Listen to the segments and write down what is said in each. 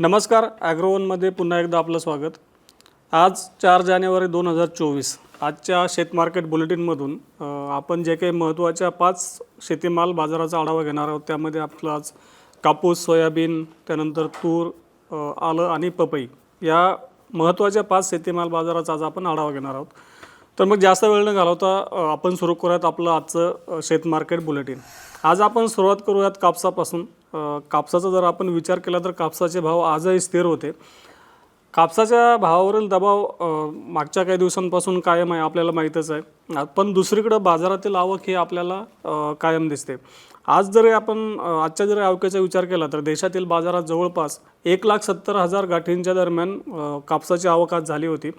नमस्कार ॲग्रोवनमध्ये पुन्हा एकदा आपलं स्वागत. आज चार जानेवारी दोन हजार चोवीस आजच्या शेत मार्केट बुलेटिनमधून आपण जे काही महत्त्वाच्या पाच शेतीमाल बाजाराचा आढावा घेणार आहोत त्यामध्ये आपलं आज कापूस सोयाबीन त्यानंतर तूर आलं आणि पपई या महत्त्वाच्या पाच शेतीमाल बाजाराचा आज आपण आढावा घेणार आहोत. तर मग जास्त वेळ न घालवता आपण सुरू करूयात आपलं आजचं शेतमार्केट शेत मार्केट बुलेटिन. आज आपण सुरुवात करूयात कापसापासून. कापसाचा जर आपण विचार केला तर कापसाचे भाव आजही स्थिर होते. कापसाच्या भावावरील दबाव मागच्या काही दिवसांपासून कायम आहे आपल्याला माहीतच आहे. पण दुसरीकडं बाजारातील आवक ही आपल्याला कायम दिसते. आज जरी आपण आजच्या जरी आवकेचा विचार केला तर देशातील बाजारात जवळपास एक लाख सत्तर हजार गाठींच्या दरम्यान कापसाची आवक आज झाली होती.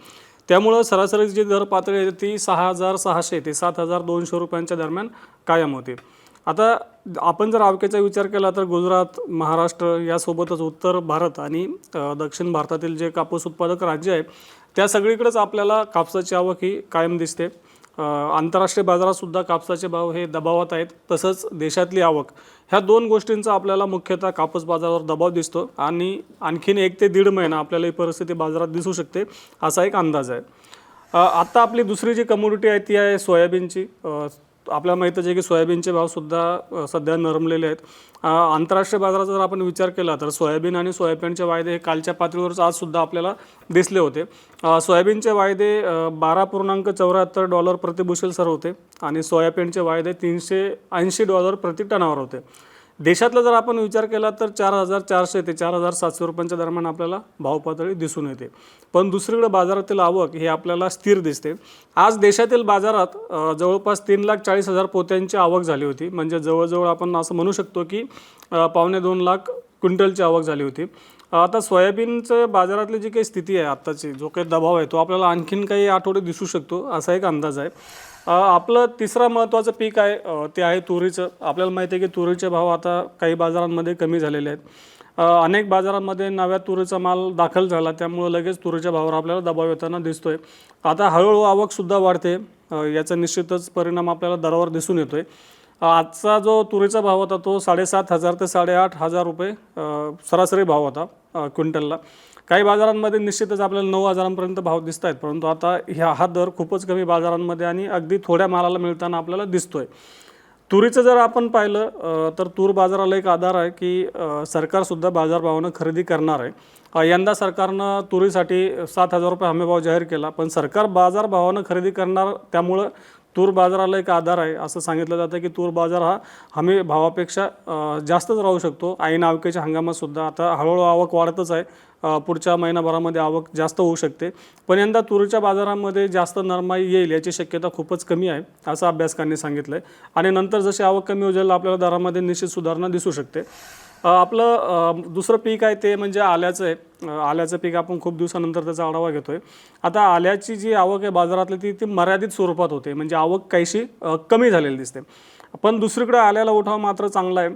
त्यामुळं सरासरी जी दर पातळी आहे ती सहा हजार सहाशे ते सात हजार दोनशे रुपयांच्या दरम्यान कायम होती. आता आपण जर आवकेचा विचार केला तर गुजरात महाराष्ट्र यासोबतच उत्तर भारत आणि दक्षिण भारतातील जे कापूस उत्पादक राज्य आहे त्या सगळीकडेच आपल्याला कापसाची आवक ही कायम दिसते. आंतरराष्ट्रीय बाजारातसुद्धा कापसाचे भाव हे दबावात आहेत तसंच देशातली आवक. ह्या दोन गोष्टींचा आपल्याला मुख्यतः कापूस बाजारावर दबाव दिसतो आणि आणखीन एक ते दीड महिना आपल्याला ही परिस्थिती बाजारात दिसू शकते असा एक अंदाज आहे. आत्ता आपली दुसरी जी कमोडिटी आहे ती आहे सोयाबीनची. आपल्याला माहीतच आहे की सोयाबीनचे भावसुद्धा सध्या नरमलेले आहेत. आंतरराष्ट्रीय बाजाराचा जर आपण विचार केला तर सोयाबीन आणि सोयाबीनचे वायदे हे कालच्या पातळीवरच आजसुद्धा आपल्याला दिसले होते. सोयाबीनचे वायदे बारा पूर्णांक चौऱ्याहत्तर डॉलर प्रतिबुशेल सर होते आणि सोयाबीनचे वायदे तीनशे ऐंशी डॉलर प्रति टनावर होते. देशातला जर आपण विचार केला तर चार हजार चारशे ते चार हजार सातशे रुपयांच्या दरम्यान आपल्याला भाव पातळी दिसून येते. पण दुसरीकडे बाजारातील आवक हे आपल्याला स्थिर दिसते. आज देशातील बाजारात जवळपास तीन लाख चाळीस हजार पोत्यांची आवक झाली होती. म्हणजे जवळजवळ आपण असं म्हणू शकतो की पावणे दोन लाख क्विंटलची आवक झाली होती. आता सोयाबीनचं बाजारातली जी काही स्थिती आहे आत्ताची जो काही दबाव आहे तो आपल्याला आणखीन काही आठवडे दिसू शकतो असा एक अंदाज आहे. आपलं तिसरा महत्त्वाचं पीक आहे ते आहे तुरीचं. आपल्याला माहिती आहे की तुरीचे भाव आता काही बाजारांमध्ये कमी झालेले आहेत. अनेक बाजारांमध्ये नव्या तुरीचा माल दाखल झाला त्यामुळं लगेच तुरीच्या भावावर आपल्याला दबाव येताना दिसतोय. आता हळूहळू आवकसुद्धा वाढते याचा निश्चितच परिणाम आपल्याला दरावर दिसून येतो आहे आजचा जो तुरीचा भाव होता तो साडेसात हजार ते साडेआठ हजार रुपये सरासरी भाव होता क्विंटलला. काही बाजारांमध्ये निश्चितच आपल्याला नऊ हजारांपर्यंत भाव दिसत आहेत परंतु आता ह्या हा दर खूपच कमी बाजारांमध्ये आणि अगदी थोड्या मालाला मिळताना आपल्याला दिसतोय. तुरीचं जर आपण पाहिलं तर तूर बाजाराला एक आधार आहे की सरकारसुद्धा बाजारभावानं खरेदी करणार आहे. यंदा सरकारनं तुरीसाठी सात हजार रुपये हमीभाव जाहीर केला पण सरकार बाजारभावानं खरेदी करणार त्यामुळं तूर बाजाराला एक आधार आहे असं सांगितलं जातं की तूर बाजार हा हमी भावापेक्षा जास्तच राहू शकतो. ऐन आवकेच्या हंगामातसुद्धा आता हळूहळू आवक वाढतच आहे. पुढच्या महिनाभरामध्ये आवक जास्त होऊ शकते. पण यंदा तुरीच्या बाजारामध्ये जास्त नरमाई येईल याची शक्यता खूपच कमी आहे असं अभ्यासकांनी सांगितलं आहे आणि नंतर जशी आवक कमी होईल जाईल आपल्याला दरामध्ये निश्चित सुधारणा दिसू शकते. आपलं दुसरं पीक आहे ते म्हणजे आल्याचं आहे. आल्याचं पीक आपण खूप दिवसानंतर त्याचा आढावा घेतोय. आता आल्याची जी आवक आहे बाजारातली ती ती मर्यादित स्वरूपात होते. म्हणजे आवक काहीशी कमी झालेली दिसते. पण दुसरीकडे आल्याला उठाव मात्र चांगला आहे.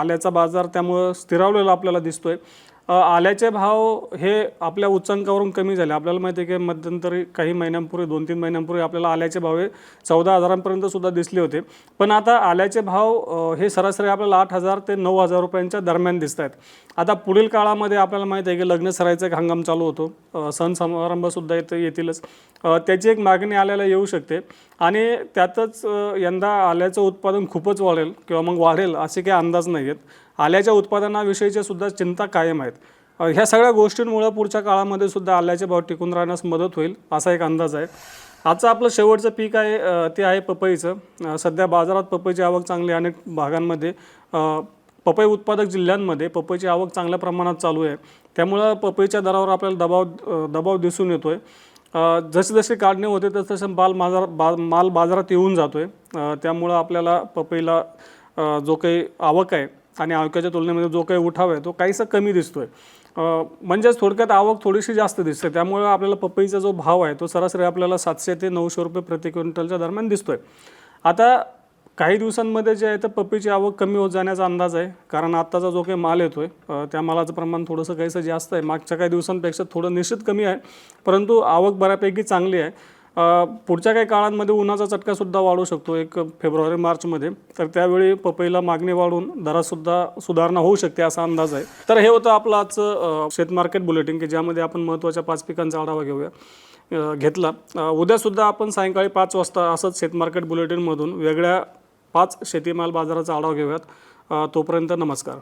आल्याचा बाजार त्यामुळं स्थिरावलेला आपल्याला दिसतोय. आहे आल्याचे भाव हे आपल्या उच्चांकावरून कमी झाले. आपल्याला माहिती आहे की मध्यंतरी काही महिन्यांपूर्वी दोन तीन महिन्यांपूर्वी आपल्याला आल्याचे भाव हे चौदा हजारांपर्यंत सुद्धा दिसले होते. पण आता आल्याचे भाव हे सरासरी आपल्याला आठ हजार ते नऊ हजार रुपयांच्या दरम्यान दिसत आहेत. आता पुढील काळामध्ये आपल्याला माहिती आहे की लग्न सरायचा एक हंगाम चालू होतो. सण समारंभसुद्धा येते येतीलच. त्याची एक मागणी आल्याला येऊ शकते. आणि त्यातच यंदा आल्याचं उत्पादन खूपच वाढेल किंवा मग वाढेल असे काही अंदाज नाही आहेत आल्याच्या उत्पादनाविषयीच्या सुद्धा चिंता कायम आहेत. ह्या सगळ्या गोष्टींमुळं पुढच्या काळामध्ये सुद्धा आल्याचे भाव टिकून राहण्यास मदत होईल असा एक अंदाज आहे. आजचं आपलं शेवटचं पीक आहे ते आहे पपईचं. सध्या बाजारात पपईची आवक चांगली अनेक भागांमध्ये. पपई उत्पादक जिल्ह्यांमध्ये पपईची आवक चांगल्या प्रमाणात चालू आहे. त्यामुळं पपईच्या दरावर आपल्याला दबाव दबाव दिसून येतो आहे जसे जसे काढणे होते तसं तसं माल बाजार बा माल बाजारात येऊन जातो आहे त्यामुळं आपल्याला पपईला जो काही आवक आहे आणि आवकाच्या तुलनेमध्ये जो काही उठाव आहे तो काहीसा कमी दिसतोय. आहे म्हणजेच थोडक्यात आवक थोडीशी जास्त दिसते. त्यामुळे आपल्याला पपईचा जो भाव आहे तो सरासरी आपल्याला सातशे ते नऊशे रुपये प्रति क्विंटलच्या दरम्यान दिसतोय. आता काही दिवसांमध्ये जे आहे तर पपईची आवक कमी होत जाण्याचा अंदाज आहे. कारण आत्ताचा जो काही माल येतोय आहे त्या मालाचं प्रमाण थोडंसं काहीसं जास्त आहे. मागच्या काही दिवसांपेक्षा थोडं निश्चित कमी आहे. परंतु आवक बऱ्यापैकी चांगली आहे. पुढच्या काही काळांमध्ये उन्हाचा चटकासुद्धा वाढू शकतो एक फेब्रुवारी मार्चमध्ये. तर त्यावेळी पपईला मागणी वाढून दरातसुद्धा सुधारणा होऊ शकते असा अंदाज आहे. तर हे होतं आपलं आजचं शेत मार्केट बुलेटिन की ज्यामध्ये आपण महत्त्वाच्या पाच पिकांचा आढावा घेऊया घेतला. उद्यासुद्धा आपण सायंकाळी पाच वाजता असंच शेत मार्केट बुलेटिनमधून वेगळ्या पाच शेतीमाल बाजाराचा आढावा घेऊयात. तोपर्यंत नमस्कार.